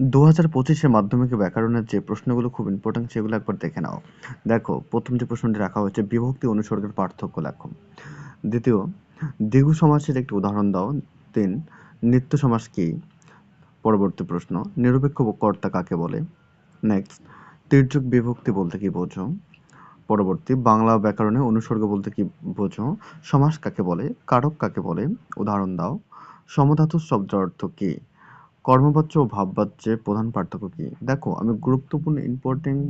দু হাজার পঁচিশে মাধ্যমিকে ব্যাকরণের যে প্রশ্নগুলো খুব ইম্পর্টেন্ট সেগুলো একবার দেখে নাও। দেখো, প্রথম যে প্রশ্নটি রাখা হয়েছে, বিভক্তি অনুসর্গের পার্থক্য লেখো। দ্বিতীয়, দ্বিগু সমাসের একটি উদাহরণ দাও। তিন, নিত্য সমাস কি? পরবর্তী প্রশ্ন, নিরপেক্ষ কর্তা কাকে বলে? নেক্সট তির্যক বিভক্তি বলতে কি বোঝো? পরবর্তী, বাংলা ব্যাকরণে অনুসর্গ বলতে কি বোঝো? সমাস কাকে বলে? কারক কাকে বলে? উদাহরণ দাও। সমধাতু শব্দের অর্থ কি? কর্মবাচ্য ও ভাববাচ্যের প্রধান পার্থক্য কি? দেখো, আমি গুরুত্বপূর্ণ ইম্পর্টেন্ট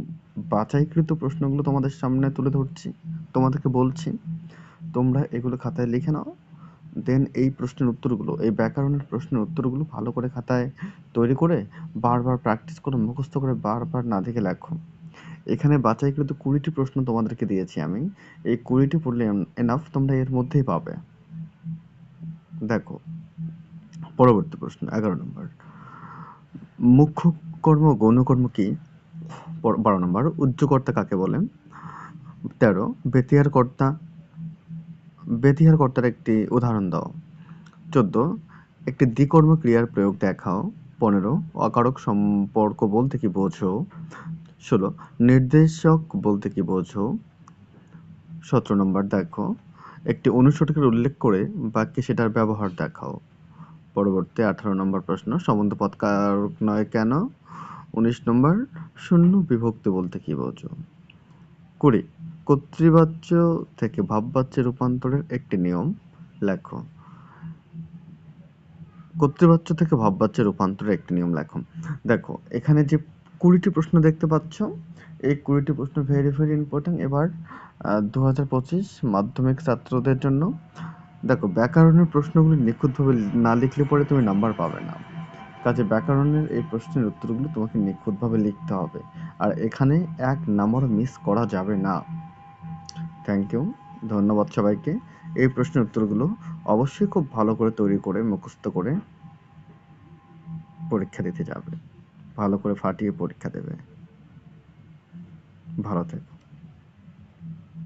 বাছাইকৃত প্রশ্নগুলো তোমাদের সামনে তুলে ধরছি, তোমাদেরকে বলছি। তোমরা এগুলো খাতায় লিখে নাও দেন এই প্রশ্নের উত্তরগুলো, এই ব্যাকরণের প্রশ্নের উত্তরগুলো ভালো করে খাতায় তৈরি করে বারবার প্র্যাকটিস করে মুখস্থ করে বারবার না দেখে লেখো। এখানে বাছাইকৃত কুড়িটি প্রশ্ন তোমাদেরকে দিয়েছি আমি, এই কুড়িটি পড়লে এনাফ তোমরা এর মধ্যেই পাবে। দেখো, পরবর্তী প্রশ্ন, এগারো নম্বর। মুখ্য কর্ম গৌণকর্ম কি? বারো নম্বর উজ্জকর্তা কাকে বলেন? তেরো বেতিয়ার কর্তা বেতিয়ার কর্তার একটি উদাহরণ দাও। চোদ্দ, একটি দ্বিকর্ম ক্রিয়ার প্রয়োগ দেখাও। পনেরো, অকারক সম্পর্ক বলতে কি বোঝো? ষোলো, নির্দেশক বলতে কি বোঝো? সতেরো নম্বর দেখো, একটি অনুসর্গের উল্লেখ করে বাক্যে সেটার ব্যবহার দেখাও। পরবর্তী আঠারো নম্বর প্রশ্ন সম্বন্ধ পদ কারক নয় কেন? উনিশ নম্বর, শূন্য বিভক্তি বলতে কি বোঝো? কুড়ি, কর্তৃবাচ্য থেকে ভাববাচ্যে রূপান্তরের একটি নিয়ম, লেখো। কর্তৃবাচ্য থেকে ভাববাচ্যে রূপান্তরের একটি নিয়ম, লেখো। দেখো, এখানে যে কুড়িটি প্রশ্ন দেখতে পাচ্ছ, এই কুড়িটি প্রশ্ন ভেরি ভেরি ইম্পর্টেন্ট। এবার দু হাজার পঁচিশ মাধ্যমিক ছাত্রদের জন্য দেখো, ব্যাকরণের প্রশ্নগুলি নিখুঁতভাবে না লিখলে পরে তুমি নাম্বার পাবে না। কাজে ব্যাকরণের এই প্রশ্নের উত্তরগুলো তোমাকে নিখুঁতভাবে লিখতে হবে। আর এখানে এক নাম্বার মিস করা যাবে না। থ্যাংক ইউ ধন্যবাদ সবাইকে। এই প্রশ্নের উত্তরগুলো অবশ্যই খুব ভালো করে তৈরি করে, মুখস্থ করে পরীক্ষা দিতে যাবে। ভালো করে ফাটিয়ে পরীক্ষা দেবে। ভালো থেকো।